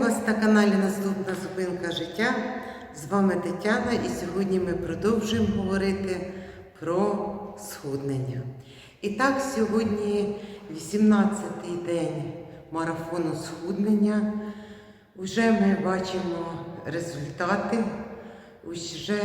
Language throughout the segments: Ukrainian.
вас на каналі Наступна зупинка життя. З вами Тетяна, і сьогодні ми продовжуємо говорити про схуднення. І так, сьогодні 18-й день марафону схуднення. Уже ми бачимо результати. Уже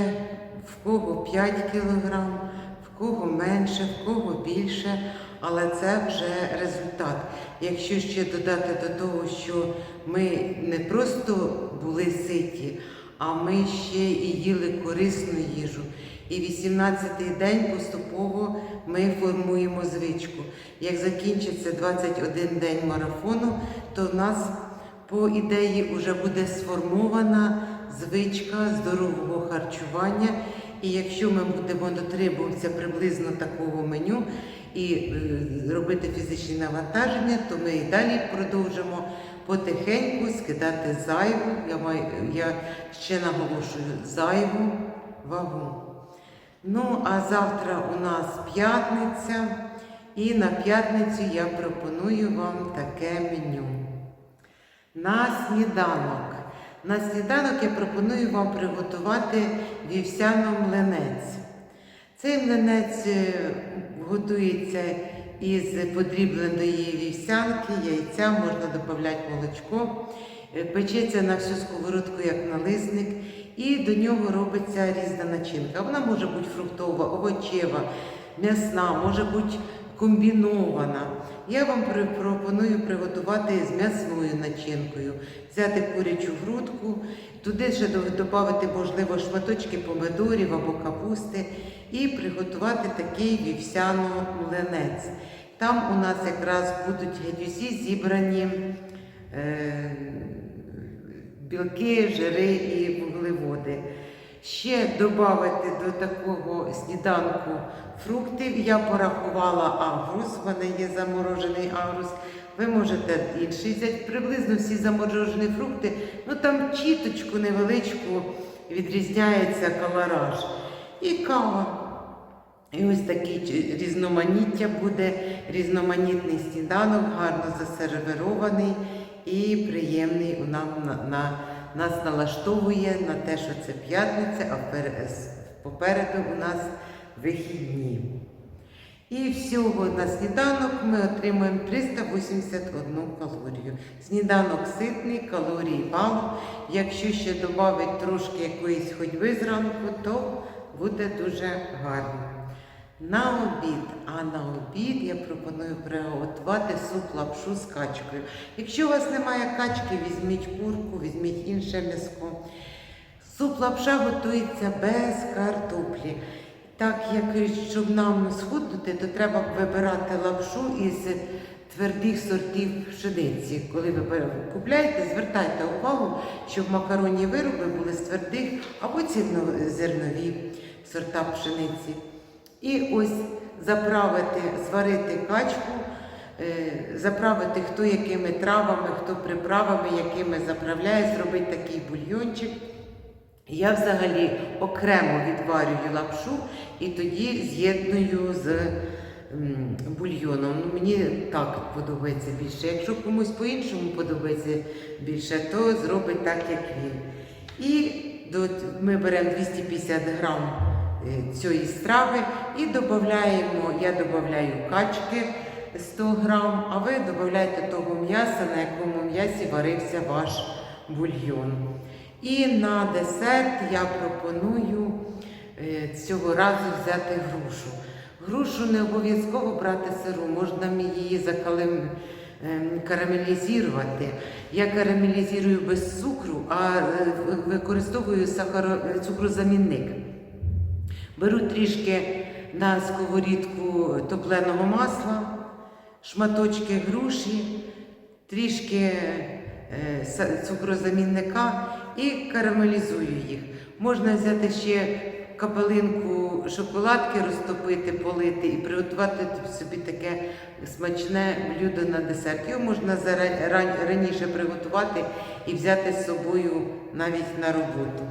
в кого 5 кілограм, в кого менше, в кого більше, але це вже результат. Якщо ще додати до того, що ми не просто були ситі, а ми ще і їли корисну їжу. І 18-й день поступово ми формуємо звичку. Як закінчиться 21 день марафону, то в нас по ідеї вже буде сформована звичка здорового харчування. І якщо ми будемо дотримуватися приблизно такого меню і е, робити фізичні навантаження, то ми і далі продовжимо потихеньку скидати зайву. Я маю я ще наголошую зайву вагу. Ну, а завтра у нас п'ятниця, і на п'ятницю я пропоную вам таке меню. На сніданок. На сніданок я пропоную вам приготувати вівсяно-млинець. Цей млинець е, готується із подрібленої вівсянки, яйця, можна додати молочко, Е, печеться на всю сковородку, як налисник, і до нього робиться різна начинка. Вона може бути фруктова, овочева, м'ясна, може бути комбінована. Я вам пропоную приготувати з м'ясною начинкою, взяти курячу грудку, туди ще додати, можливо, шматочки помидорів або капусти і приготувати такий вівсяно-млинець. Там у нас якраз будуть геть зібрані е, білки, жири і вуглеводи. Ще додати до такого сніданку фруктів. Я порахувала агрус, в мене є заморожений агрус. Ви можете інший взяти. Приблизно всі заморожені фрукти, ну там чіточку невеличку відрізняється калораж. І кава. І ось чи- різноманіття буде, різноманітний сніданок, гарно засервірований і приємний нам на, на, нас налаштовує на те, що це п'ятниця, а попереду у нас вихідні. І всього на сніданок ми отримуємо 381 калорію. Сніданок ситний, калорій мало. Якщо ще додати трошки якоїсь ходьби зранку, то буде дуже гарно. На обід, а на обід я пропоную приготувати суп лапшу з качкою. Якщо у вас немає качки, візьміть курку, візьміть інше м'яско. Суп лапша готується без картоплі. Так як щоб нам схуднути, то треба вибирати лапшу із твердих сортів пшениці. Коли ви купляєте, звертайте увагу, щоб макаронні вироби були з твердих або цільнозернові сорта пшениці. І ось заправити, зварити качку, е, заправити хто якими травами, хто приправами, якими заправляє, зробити такий бульйончик. Я взагалі окремо відварюю лапшу і тоді з'єдную з бульйоном. Ну, мені так подобається більше. Якщо комусь по-іншому подобається більше, то зробить так, як він. І до, ми беремо 250 грам е, цієї страви і додаємо, я додаю качки 100 грам, а ви додаєте того м'яса, на якому м'ясі варився ваш бульйон. І на десерт я пропоную е, цього разу взяти грушу. Грушу не обов'язково брати сиру, можна її закалим, ем, карамелізувати. Я карамелізую без цукру, а е, використовую цукрозамінник. Беру трішки на сковорідку топленого масла, шматочки груші, трішки е, цукрозамінника і карамелізую їх. Можна взяти ще капелинку шоколадки, розтопити, полити і приготувати собі таке смачне блюдо на десерт. Його можна раніше приготувати і взяти з собою навіть на роботу.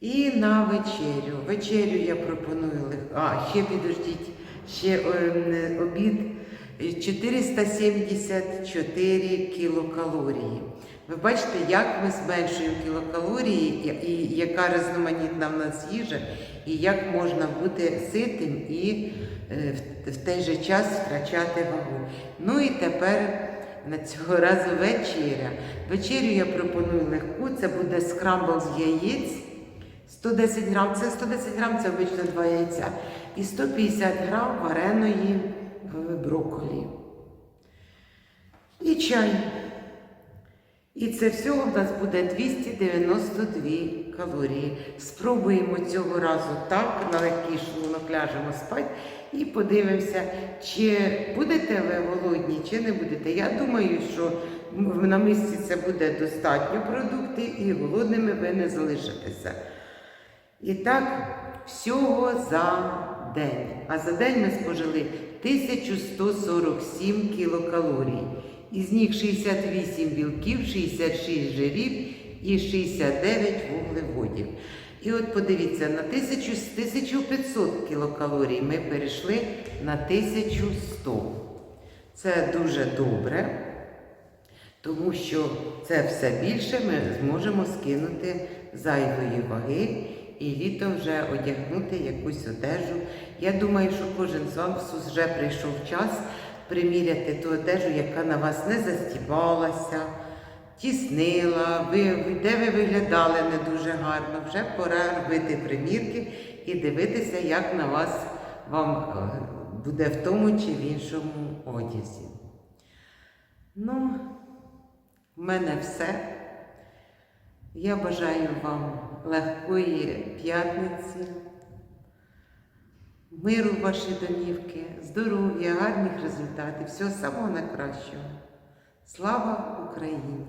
І на вечерю. Вечерю я пропоную лег- А, ще підождіть, ще обід. е, 474 кілокалорії. Ви бачите, як ми зменшуємо кілокалорії, і, яка різноманітна в нас їжа, і як можна бути ситим і е, в той же час втрачати вагу. Ну і тепер на цього разу вечеря. Вечерю я пропоную легку, це буде скрамбл з яєць. 110 грам, це 110 грам, це обично 2 яйця. І 150 грам вареної е, брокколі. І чай. І це всього в нас буде 292 калорії. Спробуємо цього разу так, на легкий шлунок ляжемо спати і подивимося, чи будете ви голодні, чи не будете. Я думаю, що на місці це буде достатньо продуктів і голодними ви не залишитеся. І так, всього за день. А за день ми спожили 1147 кілокалорій. Із них 68 білків, 66 жирів і 69 вуглеводів. І от подивіться, на 1000, з 1500 кілокалорій ми перейшли на 1100. Це дуже добре, тому що це все більше ми зможемо скинути зайвої ваги і літом вже одягнути якусь одежу. Я думаю, що кожен з вас вже прийшов час приміряти ту одежу, яка на вас не застібалася, тіснила, ви, де ви виглядали не дуже гарно. Вже пора робити примірки і дивитися, як на вас вам е, буде в тому чи в іншому одязі. Ну, в мене все. Я бажаю вам легкої п'ятниці, миру в ваші домівки, здоров'я, гарних результатів, всього самого найкращого. Слава Україні!